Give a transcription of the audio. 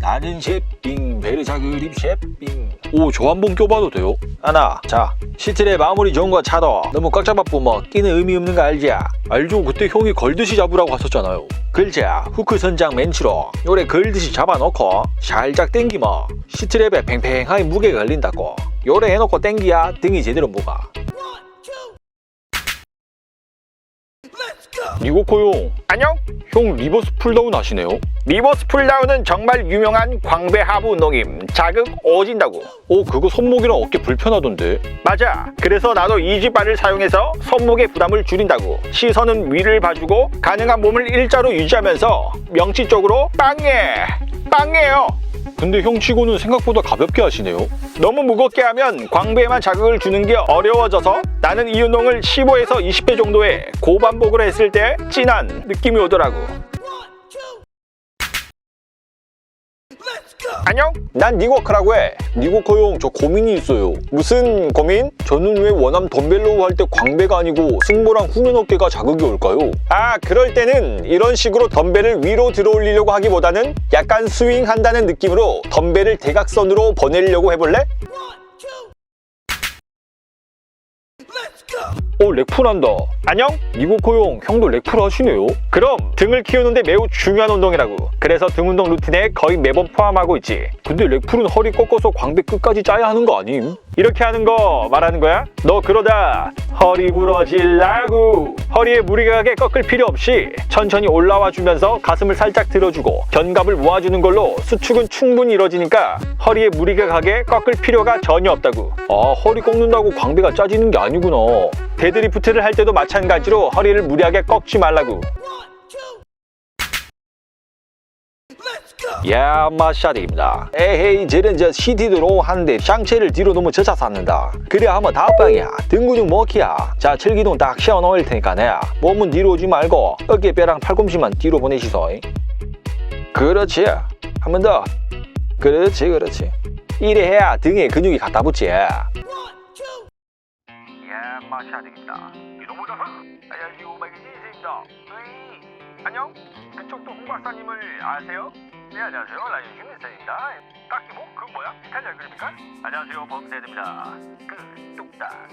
나는 셰빙 베르사 그립 셰빙 오저 한 번 껴봐도 돼요? 하나 자 시트의 마무리 좋은 거 차도 너무 꽉 잡아보면 끼는 의미 없는 거 알지? 알죠? 그때 형이 걸듯이 잡으라고 하셨잖아요. 글자 후크 선장 멘치로. 요래 걸듯이 잡아놓고 살짝 땡기면 시트랩에 팽팽하게 무게가 걸린다고. 요래 해놓고 땡기야 등이 제대로 무가 니고코용 안녕? 형 리버스 풀다운 하시네요? 리버스 풀다운은 정말 유명한 광배 하부 운동임. 자극 오진다고. 오 그거 손목이랑 어깨 불편하던데 맞아. 그래서 나도 이지바를 사용해서 손목의 부담을 줄인다고. 시선은 위를 봐주고 가능한 몸을 일자로 유지하면서 명치 쪽으로 빵해. 빵해요. 근데 형 치고는 생각보다 가볍게 하시네요 너무 무겁게 하면 광배에만 자극을 주는 게 어려워져서 나는 이 운동을 15에서 20회 정도의 고반복으로 했을 때 진한 느낌이 오더라고. 안녕? 난 니고크라고 해. 니고코용 저 고민이 있어요 무슨 고민? 저는 왜 원암 덤벨로우 할 때 광배가 아니고 승모랑 후면 어깨가 자극이 올까요? 아, 그럴 때는 이런 식으로 덤벨을 위로 들어 올리려고 하기보다는 약간 스윙한다는 느낌으로 덤벨을 대각선으로 보내려고 해볼래? 오 렉풀 한다 안녕? 니고코용 형도 렉풀 하시네요 그럼 등을 키우는데 매우 중요한 운동이라고. 그래서 등 운동 루틴에 거의 매번 포함하고 있지. 근데 렉풀은 허리 꺾어서 광배 끝까지 짜야 하는 거 아님? 이렇게 하는 거 말하는 거야? 너 그러다 허리 부러질라고 허리에 무리가 가게 꺾을 필요 없이 천천히 올라와 주면서 가슴을 살짝 들어주고 견갑을 모아주는 걸로 수축은 충분히 이루어지니까 허리에 무리가 가게 꺾을 필요가 전혀 없다고 아 허리 꺾는다고 광배가 짜지는 게 아니구나 데드리프트를 할 때도 마찬가지 로 허리를 무리하게 꺾지 말라고. 야 마샤드입니다. 에헤이 쟤는 저 CT드로 하는데 샹체를 뒤로 너무 젖어 샀는다. 그래 하면 다음방이야. 등 근육 먹기야. 자 철기둥 딱 씌워 놓을 테니까 내 몸은 뒤로 오지 말고 어깨뼈랑 팔꿈치만 뒤로 보내시소 그렇지. 한 번 더. 그렇지 그렇지. 이래 해야 등에 근육이 갖다 붙지. 야 마샤드입니다 이놈보다 안녕하세요 마이크진입니다 안녕 그쪽도 홍 박사님을 아세요? 네 안녕하세요 라이언 휴민스입니다 딱히 뭐? 그 뭐야? 이탈리아 그립니까? 안녕하세요 범세드입니다 그 뚝딱